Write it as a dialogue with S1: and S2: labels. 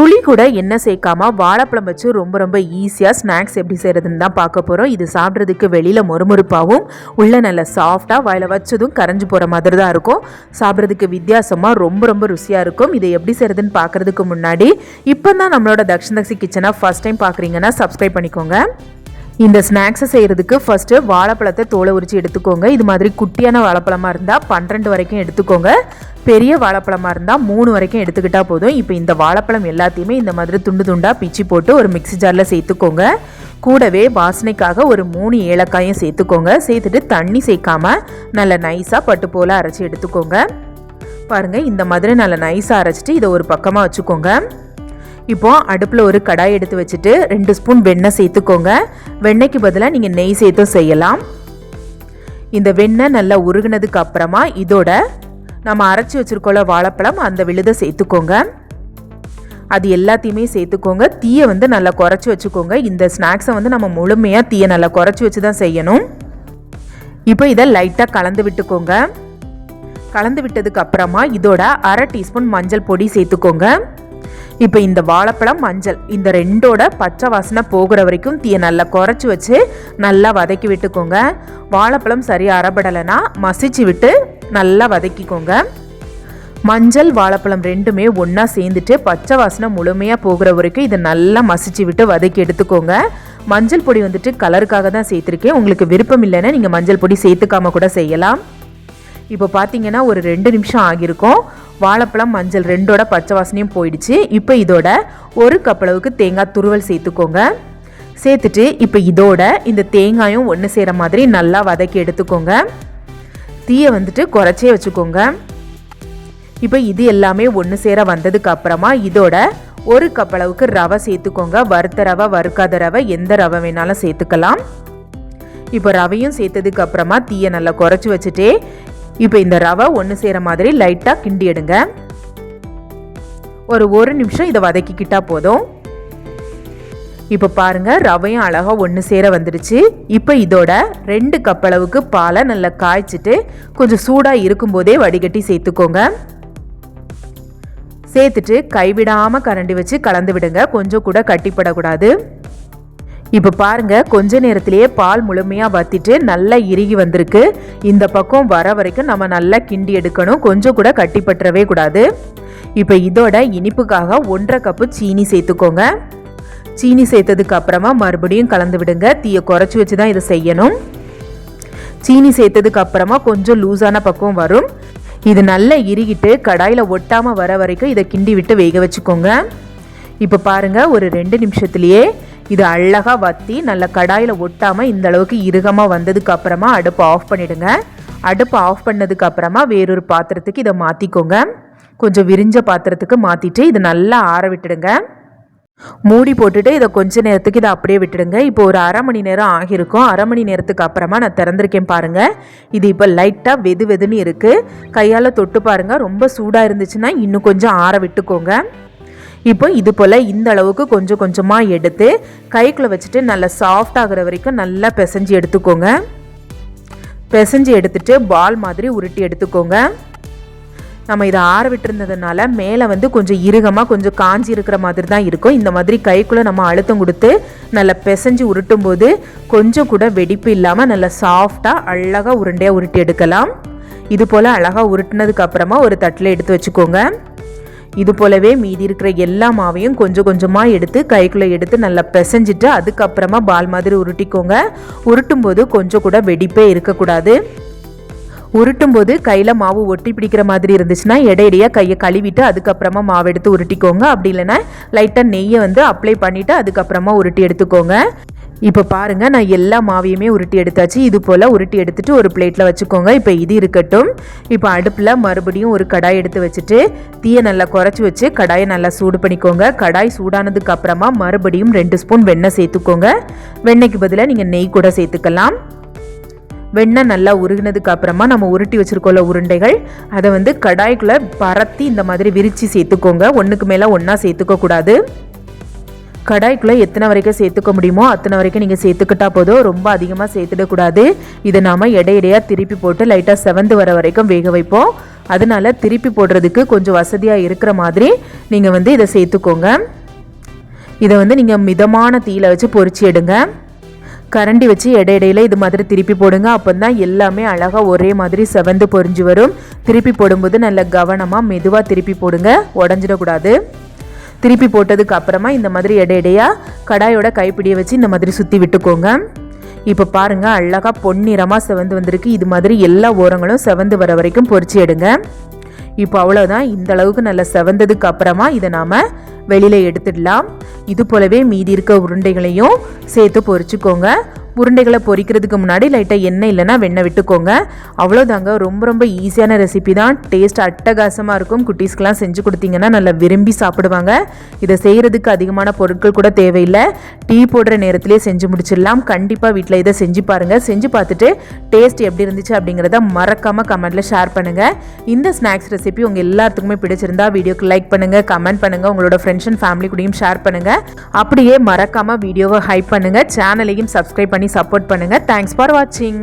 S1: துளி கூட எண்ணெய் சேர்க்காம வாழைப்பழம் வச்சு ரொம்ப ரொம்ப ஈஸியாக ஸ்நாக்ஸ் எப்படி செய்கிறதுன்னு தான் பார்க்க போகிறோம் இது சாப்பிட்றதுக்கு வெளியில் மொறுமொறுப்பாகவும் உள்ளே நல்ல சாஃப்டாக வாயில் வச்சதும் கரைஞ்சு போகிற மாதிரி தான் இருக்கும். சாப்பிட்றதுக்கு வித்தியாசமாக ரொம்ப ரொம்ப ருசியாக இருக்கும். இதை எப்படி செய்கிறதுன்னு பார்க்குறதுக்கு முன்னாடி இப்போ தான் நம்மளோட தக்ஷன் தக்ஷி கிச்சனை ஃபஸ்ட் டைம் பார்க்குறீங்கன்னா சப்ஸ்கிரைப் பண்ணிக்கோங்க. இந்த ஸ்நாக்ஸை செய்கிறதுக்கு ஃபஸ்ட்டு வாழைப்பழத்தை தோலை உரித்து எடுத்துக்கோங்க. இது மாதிரி குட்டியான வாழைப்பழமாக இருந்தால் பன்னிரெண்டு வரைக்கும் எடுத்துக்கோங்க. பெரிய வாழைப்பழமாக இருந்தால் மூணு வரைக்கும் எடுத்துக்கிட்டால் போதும். இப்போ இந்த வாழைப்பழம் எல்லாத்தையுமே இந்த மாதிரி துண்டு துண்டாக பிச்சு போட்டு ஒரு மிக்ஸி ஜாரில் சேர்த்துக்கோங்க. கூடவே வாசனைக்காக ஒரு மூணு ஏலக்காயும் சேர்த்துக்கோங்க. சேர்த்துட்டு தண்ணி சேர்க்காமல் நல்லா நைஸாக பட்டு போல் அரைச்சி எடுத்துக்கோங்க. பாருங்கள் இந்த மாதிரி நல்லா நைஸாக அரைச்சிட்டு இதை ஒரு பக்கமாக வச்சுக்கோங்க. இப்போ அடுப்பில் ஒரு கடாய் எடுத்து வச்சுட்டு ரெண்டு ஸ்பூன் வெண்ணெய் சேர்த்துக்கோங்க. வெண்ணெய்க்கு பதிலாக நீங்கள் நெய் சேர்த்தும் செய்யலாம். இந்த வெண்ணெய் நல்லா உருகுனதுக்கு அப்புறமா இதோட நம்ம அரைச்சி வச்சுருக்கோல வாழைப்பழம் அந்த விழுதை சேர்த்துக்கோங்க. அது எல்லாத்தையுமே சேர்த்துக்கோங்க. தீயை வந்து நல்லா குறைச்சி வச்சுக்கோங்க. இந்த ஸ்நாக்ஸை வந்து நம்ம முழுமையாக தீயை நல்லா குறைச்சி வச்சு தான் செய்யணும். இப்போ இதை லைட்டாக கலந்து விட்டுக்கோங்க. கலந்து விட்டதுக்கு அப்புறமா இதோட அரை டீஸ்பூன் மஞ்சள் பொடி சேர்த்துக்கோங்க. இப்போ இந்த வாழைப்பழம் மஞ்சள் இந்த ரெண்டோட பச்சை வாசனை போகிற வரைக்கும் தீயை நல்லா குறைச்சி வச்சு நல்லா வதக்கி விட்டுக்கோங்க. வாழைப்பழம் சரியாக அறப்படலைன்னா மசிச்சு விட்டு நல்லா வதக்கிக்கோங்க. மஞ்சள் வாழைப்பழம் ரெண்டுமே ஒன்றா சேர்ந்துட்டு பச்சை வாசனை முழுமையாக போகிற வரைக்கும் இதை நல்லா மசிச்சு விட்டு வதக்கி எடுத்துக்கோங்க. மஞ்சள் பொடி வந்துட்டு கலருக்காக தான் சேர்த்துருக்கேன். உங்களுக்கு விருப்பம் இல்லைன்னா நீங்கள் மஞ்சள் பொடி சேர்த்துக்காம கூட செய்யலாம். இப்போ பார்த்தீங்கன்னா ஒரு ரெண்டு நிமிஷம் ஆகியிருக்கும். வாழைப்பழம் மஞ்சள் ரெண்டோட பச்சை வாசனையும் போயிடுச்சு. இப்போ இதோட ஒரு கப்பளவுக்கு தேங்காய் துருவல் சேர்த்துக்கோங்க. சேர்த்துட்டு இப்போ இதோட இந்த தேங்காயும் ஒன்று செய்கிற மாதிரி நல்லா வதக்கி எடுத்துக்கோங்க. தீயை வந்துட்டு குறைச்சே வச்சுக்கோங்க. இப்போ இது எல்லாமே ஒன்று சேர வந்ததுக்கு அப்புறமா இதோட ஒரு கப் அளவுக்கு ரவை சேர்த்துக்கோங்க. வறுத்த ரவை வறுக்காத ரவை எந்த ரவை வேணாலும் சேர்த்துக்கலாம். இப்போ ரவையும் சேர்த்ததுக்கு அப்புறமா தீயை நல்லா குறைச்சி வச்சுட்டே இப்போ இந்த ரவை ஒன்று சேர மாதிரி லைட்டாக கிண்டி எடுங்க. ஒரு ஒரு நிமிஷம் இதை வதக்கிக்கிட்டா போதும். இப்போ பாருங்கள் ரவையும் அழகாக ஒன்று சேர வந்துடுச்சு. இப்போ இதோட ரெண்டு கப் அளவுக்கு பாலை நல்லா காய்ச்சிட்டு கொஞ்சம் சூடாக இருக்கும்போதே வடிகட்டி சேர்த்துக்கோங்க. சேர்த்துட்டு கைவிடாமல் கரண்டி வச்சு கலந்து விடுங்க. கொஞ்சம் கூட கட்டிப்படக்கூடாது. இப்போ பாருங்க கொஞ்ச நேரத்திலேயே பால் முழுமையாக வத்திட்டு நல்லா இறுகி வந்திருக்கு. இந்த பக்கம் வர வரைக்கும் நம்ம நல்லா கிண்டி எடுக்கணும். கொஞ்சம் கூட கட்டிப்பற்றவே கூடாது. இப்போ இதோட இனிப்புக்காக ஒன்றரை கப்பு சீனி சேர்த்துக்கோங்க. சீனி சேர்த்ததுக்கு அப்புறமா மறுபடியும் கலந்து விடுங்க. தீயை குறைச்சி வச்சு தான் இதை செய்யணும். சீனி சேர்த்ததுக்கு அப்புறமா கொஞ்சம் லூஸான பக்கம் வரும். இது நல்லா இறுகிட்டு கடாயில் ஒட்டாமல் வர வரைக்கும் இதை கிண்டி விட்டு வேக வச்சுக்கோங்க. இப்போ பாருங்கள் ஒரு ரெண்டு நிமிஷத்துலேயே இது அழகாக வற்றி நல்ல கடாயில் ஒட்டாமல் இந்த அளவுக்கு இறுகமாக வந்ததுக்கு அப்புறமா அடுப்பை ஆஃப் பண்ணிடுங்க. அடுப்பை ஆஃப் பண்ணதுக்கு அப்புறமா வேறொரு பாத்திரத்துக்கு இதை மாற்றிக்கோங்க கொஞ்சம் விரிஞ்ச பாத்திரத்துக்கு மாற்றிட்டு இது நல்லா ஆற விட்டுடுங்க. மூடி போட்டுட்டு இதை கொஞ்ச நேரத்துக்கு இதை அப்படியே விட்டுடுங்க. இப்போ ஒரு அரை மணி நேரம் ஆகியிருக்கும். அரை மணி நேரத்துக்கு அப்புறமா நான் திறந்திருக்கேன் பாருங்கள் இது இப்போ லைட்டாக வெது வெதுன்னு இருக்குது கையால் தொட்டு பாருங்கள் ரொம்ப சூடாக இருந்துச்சுன்னா இன்னும் கொஞ்சம் ஆற விட்டுக்கோங்க. இப்போ இது போல் இந்த அளவுக்கு கொஞ்சம் கொஞ்சமாக எடுத்து கைக்குள்ளே வச்சுட்டு நல்லா சாஃப்ட் ஆகிற வரைக்கும் நல்லா பிசைஞ்சு எடுத்துக்கோங்க. பிசைஞ்சு எடுத்துட்டு பால் மாதிரி உருட்டி எடுத்துக்கோங்க. நம்ம இதை ஆற விட்டுருந்ததுனால மேலே வந்து கொஞ்சம் இறுகமாக கொஞ்சம் காஞ்சி இருக்கிற மாதிரி தான் இருக்கும். இந்த மாதிரி கைக்குள்ளே நம்ம அழுத்தம் கொடுத்து நல்லா பிசைஞ்சு உருட்டும் போது கொஞ்சம் கூட வெடிப்பு இல்லாமல் நல்லா சாஃப்டாக அழகாக உருண்டையாக உருட்டி எடுக்கலாம். இது போல் அழகாக உருட்டினதுக்கு அப்புறமா ஒரு தட்டில் எடுத்து வச்சுக்கோங்க. இது போலவே மீதி இருக்கிற எல்லா மாவையும் கொஞ்சம் கொஞ்சமாக எடுத்து கைக்குள்ளே எடுத்து நல்லா பிசைஞ்சிட்டு அதுக்கப்புறமா பால் மாதிரி உருட்டிக்கோங்க. உருட்டும் போது கொஞ்சம் கூட வெடிப்பே இருக்கக்கூடாது. உருட்டும் போது கையில் மாவு ஒட்டி பிடிக்கிற மாதிரி இருந்துச்சுன்னா இடையிடையாக கையை கழுவிட்டு அதுக்கப்புறமா மாவு எடுத்து உருட்டிக்கோங்க. அப்படி இல்லைன்னா லைட்டாக நெய்யை வந்து அப்ளை பண்ணிவிட்டு அதுக்கப்புறமா உருட்டி எடுத்துக்கோங்க. இப்போ பாருங்கள் நான் எல்லா மாவையுமே உருட்டி எடுத்தாச்சு. இது போல் உருட்டி எடுத்துட்டு ஒரு பிளேட்டில் வச்சுக்கோங்க. இப்போ இது இருக்கட்டும். இப்போ அடுப்பில் மறுபடியும் ஒரு கடாய் எடுத்து வச்சுட்டு தீயை நல்லா குறைச்சி வச்சு கடாயை நல்லா சூடு பண்ணிக்கோங்க. கடாய் சூடானதுக்கு அப்புறமா மறுபடியும் ரெண்டு ஸ்பூன் வெண்ணெய் சேர்த்துக்கோங்க. வெண்ணெய்க்கு பதிலாக நீங்கள் நெய் கூட சேர்த்துக்கலாம். வெண்ணெய் நல்லா உருகினதுக்கு அப்புறமா நம்ம உருட்டி வச்சுருக்கோம்ல உருண்டைகள் அதை வந்து கடாய்க்குள்ளே பரத்தி இந்த மாதிரி விரித்து சேர்த்துக்கோங்க. ஒன்றுக்கு மேலே ஒன்றா சேர்த்துக்க கூடாது. கடாய்க்குள்ளே எத்தனை வரைக்கும் சேர்த்துக்க முடியுமோ அத்தனை வரைக்கும் நீங்கள் சேர்த்துக்கிட்டா போதும். ரொம்ப அதிகமாக சேர்த்துடக்கூடாது. இதை நாம் இடையிடையாக திருப்பி போட்டு லைட்டாக செவந்து வர வரைக்கும் வேக வைப்போம். அதனால திருப்பி போடுறதுக்கு கொஞ்சம் வசதியாக இருக்கிற மாதிரி நீங்கள் வந்து இதை சேர்த்துக்கோங்க. இதை வந்து நீங்கள் மிதமான தீயில வச்சு பொறிச்சு எடுங்க. கரண்டி வச்சு இடையிடையில் இது மாதிரி திருப்பி போடுங்க. அப்போ தான் எல்லாமே அழகாக ஒரே மாதிரி செவந்து பொரிஞ்சு வரும். திருப்பி போடும்போது நல்ல கவனமாக மெதுவாக திருப்பி போடுங்க. உடஞ்சிடக்கூடாது. திருப்பி போட்டதுக்கு அப்புறமா இந்த மாதிரி இடையிடையா கடாயோட கைப்பிடியை வச்சு இந்த மாதிரி சுற்றி விட்டுக்கோங்க. இப்போ பாருங்கள் அழகாக பொன்னிறமாக செவந்து வந்திருக்கு. இது மாதிரி எல்லா ஓரங்களும் செவந்து வர வரைக்கும் பொறிச்சு எடுங்க. இப்போ அவ்வளோதான் இந்த அளவுக்கு நல்லா செவந்ததுக்கு அப்புறமா இதை நாம் வெளியில் எடுத்துடலாம். இது போலவே மீதி இருக்க உருண்டைகளையும் சேர்த்து பொறிச்சுக்கோங்க. உருண்டைகளை பொரிக்கிறதுக்கு முன்னாடி லைட்டாக எண்ணெய் இல்லைன்னா வெண்ணெய் விட்டுக்கோங்க. அவ்வளோதாங்க ரொம்ப ரொம்ப ஈஸியான ரெசிபி தான். டேஸ்ட் அட்டகாசமாக இருக்கும். குட்டீஸ்க்கெலாம் செஞ்சு கொடுத்தீங்கன்னா நல்லா விரும்பி சாப்பிடுவாங்க. இதை செய்கிறதுக்கு அதிகமான பொருட்கள் கூட தேவையில்லை. டீ போடுற நேரத்திலே செஞ்சு முடிச்சிடலாம். கண்டிப்பாக வீட்டில் இதை செஞ்சு பாருங்கள் செஞ்சு பார்த்துட்டு டேஸ்ட் எப்படி இருந்துச்சு அப்படிங்கிறத மறக்காமல் கமெண்ட்டில் ஷேர் பண்ணுங்கள் இந்த ஸ்நாக்ஸ் ரெசிபி உங்கள் எல்லாத்துக்குமே பிடிச்சிருந்தா வீடியோக்கு லைக் பண்ணுங்கள் கமெண்ட் பண்ணுங்கள் உங்களோட ஃப்ரெண்ட்ஸ் அண்ட் ஃபேமிலி கூடயும் ஷேர் பண்ணுங்கள் அப்படியே மறக்காமல் வீடியோவை ஹைப் பண்ணுங்கள் சேனலையும் சப்ஸ்கிரைப் பண்ணி சப்போர்ட் பண்ணுங்கள் தேங்க்ஸ் ஃபார் வாட்சிங்